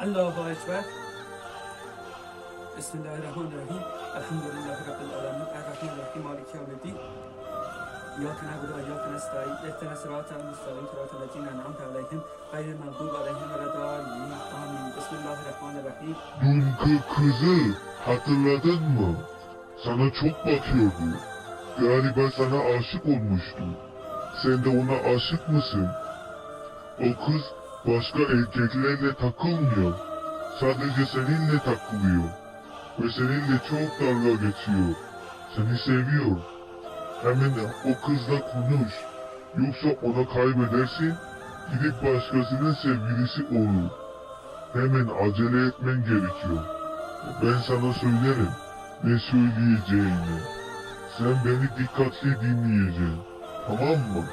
Allahu Ekber. Bismillahirrahmanirrahim. Elhamdülillahi Rabbil alemin. Errahmanirrahim. Maliki yevmiddin. İyyâke na'budu ve iyyâke nestaîn. İhdina sıratal mustakîm. Sıratal lezîne en'amte aleyhim. Gayril mağdûbi aleyhim ve leddâllîn. Amin. Bismillahirrahmanirrahim. Dünkü kızı hatırladın mı? Sana çok bakıyordu. Galiba sana aşık olmuştu. Sen de ona aşık mısın? O kız başka erkeklerle takılmıyor. Sadece seninle takılıyor. Ve seninle çok dalga geçiyor. Seni seviyor. Hemen o kızla konuş. Yoksa onu kaybedersin, gidip başkasının sevgilisi olur. Hemen acele etmen gerekiyor. Ben sana söylerim ne söyleyeceğini. Sen beni dikkatli dinleyeceksin. Tamam mı?